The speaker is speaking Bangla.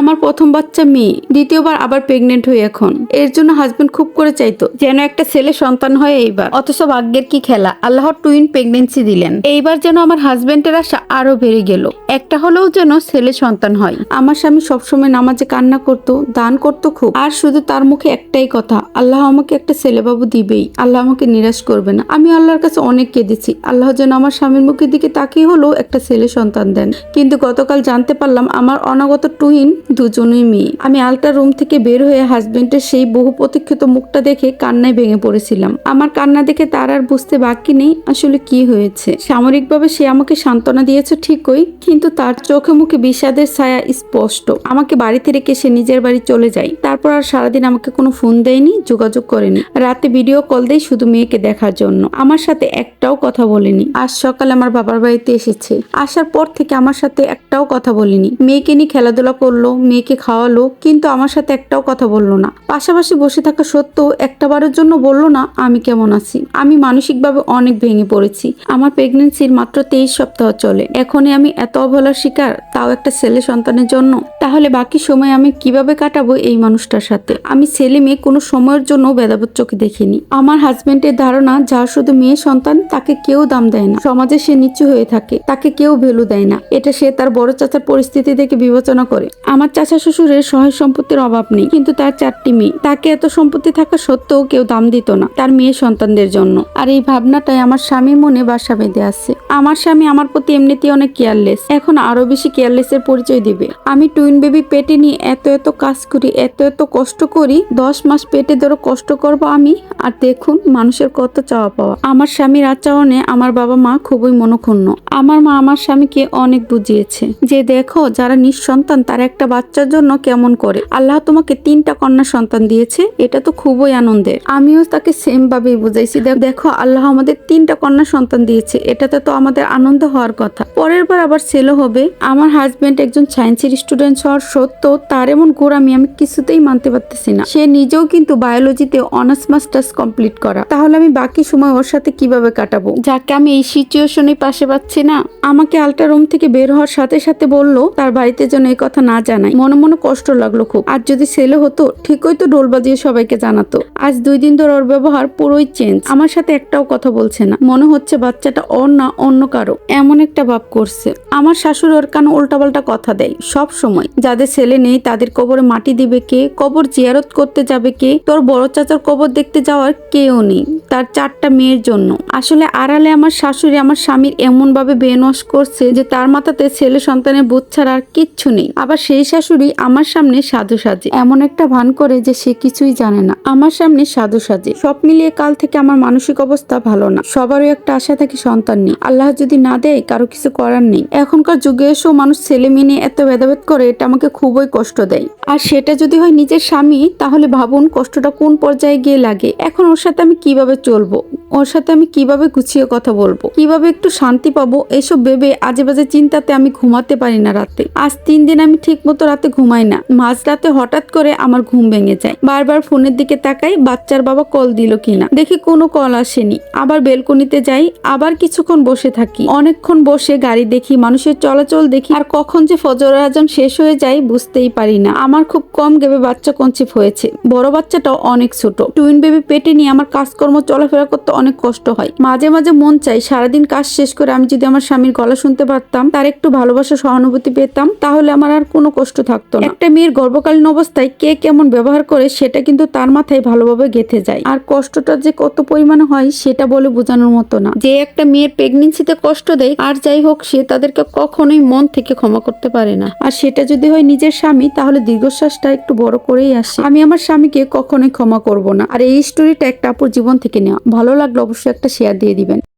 আমার প্রথম বাচ্চা মেয়ে, দ্বিতীয়বার আবার প্রেগনেন্ট হই এখন। এর জন্য হাজবেন্ড খুব করে চাইতো, যেন একটা ছেলে সন্তান হয় এইবার। অথচ ভাগ্যের কি খেলা, আল্লাহর টুইন প্রেগনেন্সি দিলেন। এইবার যেন আমার হাজবেন্ডের আশা আরও বেড়ে গেল। একটা হলেও যেন ছেলে সন্তান হয়। আমার স্বামী সবসময় নামাজে কান্না করতো, দান করতো খুব। আর শুধু তার মুখে একটাই কথা, আল্লাহ আমাকে একটা ছেলেবাবু দিবেই। আল্লাহ আমাকে নিরাশ করবে না। আমি আল্লাহর কাছে অনেক কেঁদেছি। আল্লাহ যেন আমার স্বামীর মুখের দিকে তাকিয়ে হলেও একটা ছেলে সন্তান দেন। কিন্তু গতকাল জানতে পারলাম, আমার অনাগত টুইন দুজনই মেয়ে। আমি আলট্রা রুম থেকে বের হয়ে হাজবেন্ডের সেই বহু প্রতীক্ষিত মুখটা দেখে কান্নায় ভেঙে পড়েছিলাম। আমার কান্না দেখে তার আর বুঝতে বাকি নেই আসলে কি হয়েছে। সামরিকভাবে সে আমাকে সান্ত্বনা দিয়েছে ঠিকই, কিন্তু তার চোখে মুখে বিষাদের ছায়া স্পষ্ট। আমাকে বাড়িতে রেখে সে নিজের বাড়ি চলে যায়। তারপর আর সারাদিন আমাকে কোনো ফোন দেয়নি, যোগাযোগ করেনি। রাতে ভিডিও কল দেয় শুধু মেয়েকে দেখার জন্য। আমার সাথে একটাও কথা বলেনি। আজ সকালে আমার বাবার বাড়িতে এসেছে। আসার পর থেকে আমার সাথে একটাও কথা বলেনি। মেয়েকে নিয়ে খেলাধুলা করল মেয়েকে খাওয়ালো কিন্তু আমার সাথে একটাও কথা বলল না। পাশাপাশি বসে থাকা সত্ত্বেও একটা বারের জন্য বলল না, আমি কেমন আছি? আমি মানসিকভাবে অনেক ভেঙে পড়েছি। আমার প্রেগনেন্সির মাত্র তেইশ সপ্তাহ চলে। এখনই আমি এত অবহেলার শিকার, তাও একটা ছেলে সন্তানের জন্য। তাহলে বাকি সময় আমি কীভাবে কাটাবো এই মানুষটার সাথে? আমি ছেলে মেয়ে কোনো সময়ের জন্য ভেদাভেদ চোখে দেখিনি। আমার হাজবেন্ডের ধারণা যার শুধু মেয়ে সন্তান, তাকে কেউ দাম দেয় না। সমাজে সে নিচু হয়ে থাকে, তাকে কেউ ভ্যালু দেয় না। এটা সে তার বড় চাচার পরিস্থিতি থেকে বিবেচনা করে। আমার চাচা শ্বশুরের সহায় সম্পত্তির অভাব নেই, কিন্তু তার চারটি মেয়ে। তাকে এত সম্পত্তি থাকা সত্ত্বেও কেউ দাম দিত না তার মেয়ে সন্তানদের জন্য। আর এই ভাবনাটাই আমার স্বামীর মনে বাসা বেঁধে আছে। আমার স্বামী আমার প্রতি এমনিতেই অনেক কেয়ারলেস এখন আরও বেশি কেয়ারলেসের পরিচয় দিবে। আমি টুইন বেবি পেটে নিয়ে এত এত কাজ করি, এত এত কষ্ট করি, দশ মাস পেটে ধরো কষ্ট করব আমি। আর দেখুন মানুষের কত চাওয়া পাওয়া। আমার স্বামীর আচরণে আমার বাবা মা খুবই মনক্ষুণ্ণ। আমার মা আমার স্বামীকে অনেক বুঝিয়েছে। যে দেখো, যারা নিঃসন্তান, তারা একটা বাচ্চার জন্য কেমন করে? আল্লাহ তোমাকে তিনটা কন্যা সন্তান দিয়েছে, এটা তো খুবই আনন্দের। আমিও তাকে সেম ভাবেই বুঝাইছি। দেখ- আল্লাহ আমাদের তিনটা কন্যা সন্তান দিয়েছে, এটাতে তো আমাদের আনন্দ হওয়ার কথা। পরের বার আবার ছেলে হবে। আমার হাজবেন্ড একজন সায়েন্সের স্টুডেন্ট হওয়ার সত্ত্বেও তার এমন গোড়ামি আমি কিছুতেই মানতে পারতেছি না। সে নিজেও কিন্তু বায়োলজিতে অনার্স মাস্টার্স কমপ্লিট করা। তাহলে আমি বাকি সময় ওর সাথে কীভাবে কাটাবো? যাকে আমি এই সিচুয়েশনে পাশে পাচ্ছি না, আমাকে আলট্রা রুম থেকে বের হওয়ার সাথে সাথে বলল, তার বাড়িতে যেন এই কথা না জানাই মনে মনে কষ্ট লাগল খুব। আর যদি ছেলে হতো, ঠিকই তো ডোল বাজিয়ে সবাইকে জানাতো। আজ দুই দিন ধরে ওর ব্যবহার পুরোই চেঞ্জ আমার সাথে একটাও কথা বলছে না। মনে হচ্ছে বাচ্চাটা ওর না অন্য কারও। এমন একটা ভাব করছে। আমার শাশুড়ি ওর কানে উল্টাপাল্টা কথা দেয়, সব সময়। যাদের ছেলে নেই, তাদের কবরে মাটি দিবে কে? কবর জিয়ারত করতে যাবে কে? তোর বড় চাচার কবর দেখতে যাওয়ার কেউ নেই। তার চারটা মেয়ের জন্য। আসলে আড়ালে আমার শাশুড়ি, আমার স্বামীর এমন ভাবে বেনস করছে যে তার মাথাতে ছেলে সন্তানের বোধ ছাড়া আর কিচ্ছু নেই। আবার সেই শাশুড়ি আমার সামনে সাধু সাজে এমন একটা ভান করে যে সে কিছুই জানে না। আমার সামনে সাধু সাজে সব মিলিয়ে কাল থেকে আমার মানসিক অবস্থা ভালো না। সবারই একটা আশা থাকে সন্তান নেই আল্লাহ যদি না দেয়, কারও কিছু করার নেই। এখনকার যুগে এসেও মানুষ ছেলে মেয়ে নিয়ে এত ভেদাভেদ করে, এটা আমাকে খুবই কষ্ট দেয়। আর সেটা যদি হয় নিজের স্বামী, তাহলে ভাবুন কষ্টটা কোন পর্যায়ে গিয়ে লাগে। এখন ওর সাথে আমি কীভাবে চলবো? ওর সাথে আমি কীভাবে গুছিয়ে কথা বলব? কীভাবে একটু শান্তি পাবো? এসব ভেবে আজে বাজে চিন্তাতে আমি ঘুমাতে পারি না রাতে। আজ তিন দিন আমি ঠিক মতো রাতে ঘুমাই না। মাঝ রাতে হঠাৎ করে আমার ঘুম ভেঙে যায়। বারবার ফোনের দিকে তাকাই, বাচ্চার বাবা কল দিল কিনা। দেখি কোনো কল আসেনি। আবার বেলকনিতে যাই, আবার কিছুক্ষণ বসে থাকি। অনেকক্ষণ বসে গাড়ি দেখি, মানুষের চলাচল দেখি। আর কখন যে ফজর আয়োজন শেষ হয়ে যায় বুঝতেই পারি না। আমার খুব কম গেবে বাচ্চা কনসিভ হয়েছে। বড় বাচ্চাটাও অনেক ছোট। টুইন বেবি পেটে নিয়ে আমার কাজকর্ম, চলাফেরা করতে অনেক কষ্ট হয়। মাঝে মাঝে মন চাই, সারাদিন কাজ শেষ করে আমি যদি আমার স্বামীর গলা শুনতে পারতাম, তার একটু ভালোবাসা, সহানুভূতি পেতাম, তাহলে আমার আর কোনো কষ্ট থাকতো না। একটা মেয়ের গর্ভকালীন অবস্থায় কে কেমন ব্যবহার করে, সেটা কিন্তু তার মাথায় ভালোভাবে গেঁথে যায়। আর কষ্টটা যে কত পরিমাণে হয়, সেটা বলে বোঝানোর মতো না। যে একটা মেয়ের প্রেগনেন্সিতে কষ্ট দেয়, আর যাই হোক, সে তাদেরকে কখনোই মন থেকে ক্ষমা করতে পারে না। আর সেটা যদি হয় নিজের স্বামী, তাহলে দীর্ঘশ্বাসটা একটু বড় করেই আসে। আমি আমার স্বামীকে কখনোই ক্ষমা করব না। আর এই স্টোরিটা একটা আপুর জীবন থেকে নেওয়া। ভালো লাগলে অবশ্যই একটা শেয়ার দিয়ে দিবেন।